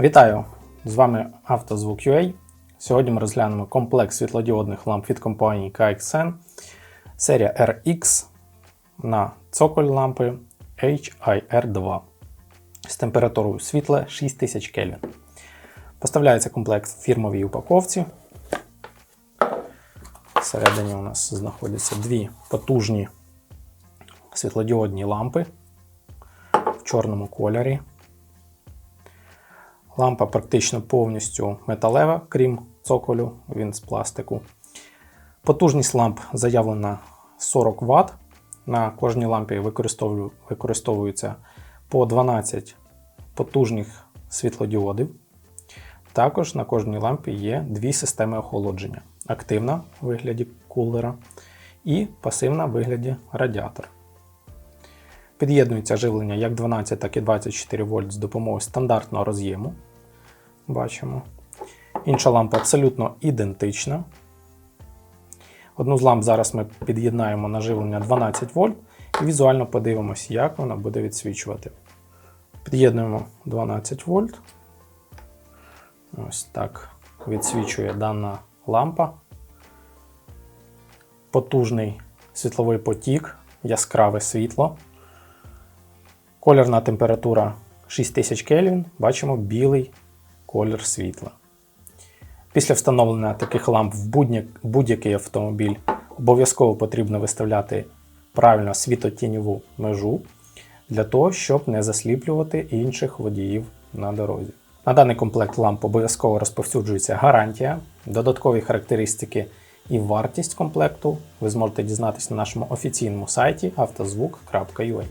Вітаю! З вами «Автозвук.UA». Сьогодні ми розглянемо комплекс світлодіодних ламп від компанії KXN серія RX на цоколь лампи HIR2 з температурою світла 6000 Кельвін. Поставляється комплект в фірмовій упаковці. Всередині у нас знаходяться дві потужні світлодіодні лампи в чорному кольорі. Лампа практично повністю металева, крім цоколю, він з пластику. Потужність ламп заявлена 40 Вт. На кожній лампі використовується по 12 потужних світлодіодів. Також на кожній лампі є дві системи охолодження: активна в вигляді кулера і пасивна в вигляді радіатора. Під'єднується живлення як 12, так і 24 вольт з допомогою стандартного роз'єму. Бачимо. Інша лампа абсолютно ідентична. Одну з ламп зараз ми під'єднаємо на живлення 12 вольт і візуально подивимося, як вона буде відсвічувати. Під'єднуємо 12 вольт. Ось так відсвічує дана лампа. Потужний світловий потік, яскраве світло. Кольорна температура 6000 Кельвін. Бачимо білий колір світла. Після встановлення таких ламп в будь- будь-який автомобіль обов'язково потрібно виставляти правильно світотіньову межу для того, щоб не засліплювати інших водіїв на дорозі. На даний комплект ламп обов'язково розповсюджується гарантія, додаткові характеристики і вартість комплекту ви зможете дізнатися на нашому офіційному сайті автозвук.ua.